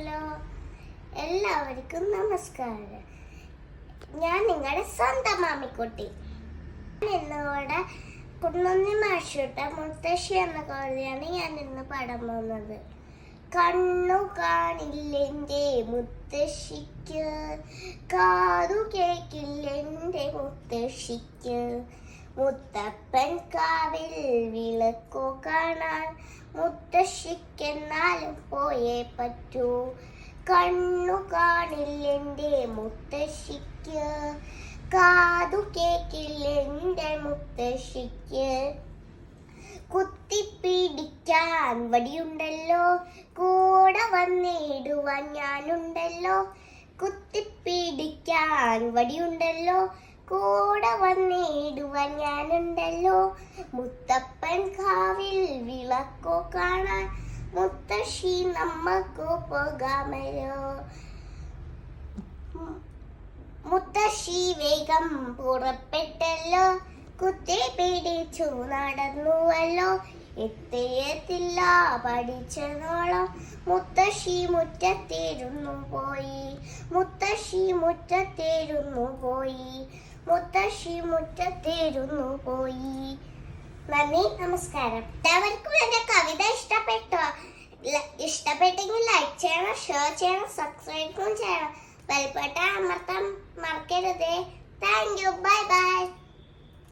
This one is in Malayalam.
ഹലോ എല്ലാവർക്കും നമസ്കാരം. ഞാൻ നിങ്ങളുടെ സ്വന്തം മാമിക്കുട്ടി. ഇന്നിവിടെ കുന്നൊന്നി മാഷിട്ട മുത്തശ്ശി എന്ന കവിതയാണ് ഞാൻ ഇന്ന് പാടാൻ പോകുന്നത്. കണ്ണു കാണില്ലെന്റെ മുത്തശ്ശിക്ക് കാതു കേക്കില്ലെന്റെ മുത്തശ്ശിക്ക്. മുത്തപ്പൻ കാവിൽ വിളക്കു കാണാൻ മുത്തശ്ശിക്കെന്നാലും പോയേ പറ്റൂ. കണ്ണു കാണില്ലെന്റെ മുത്തശ്ശിക്ക്. കാതു കേക്കില്ലെന്റെ മുത്തശ്ശിക്ക്. കുത്തിപ്പിടിക്കാൻ വടിയുണ്ടല്ലോ. കൂടെ വന്നിടുവാൻ ഞാനുണ്ടല്ലോ. കുത്തിപ്പിടിക്കാൻ വടിയുണ്ടല്ലോ. കൂടെ ഞാനുണ്ടല്ലോ മുത്തപ്പൻ കാവിൽ വിളക്കോ കാണാൻ. മുത്തശ്ശി നമ്മക്കോ പോകാമല്ലോ. മുത്തശ്ശി വേഗം പുറപ്പെട്ടല്ലോ. കുത്തി പിടിച്ചു നടന്നുവല്ലോ. എത്തിയത്തില്ല പഠിച്ചതോളം മുത്തശ്ശി മുറ്റത്തേരുന്നു പോയി. മുത്തശ്ശി മുറ്റത്തേരുന്നു പോയി. മുത്തശ്ശി മുറ്റത്തിരുന്നു പോയി. നന്ദി നമസ്കാരം. എല്ലാവർക്കും എന്റെ കവിത ഇഷ്ടപ്പെട്ടോ? ഇഷ്ടപ്പെട്ടെങ്കിൽ ലൈക്ക് ചെയ്യണം ഷെയർ ചെയ്യണം സബ്സ്ക്രൈബും ചെയ്യണം. വെൽപ്പെട്ട അമർത്തം മറക്കരുതേ. Thank you bye bye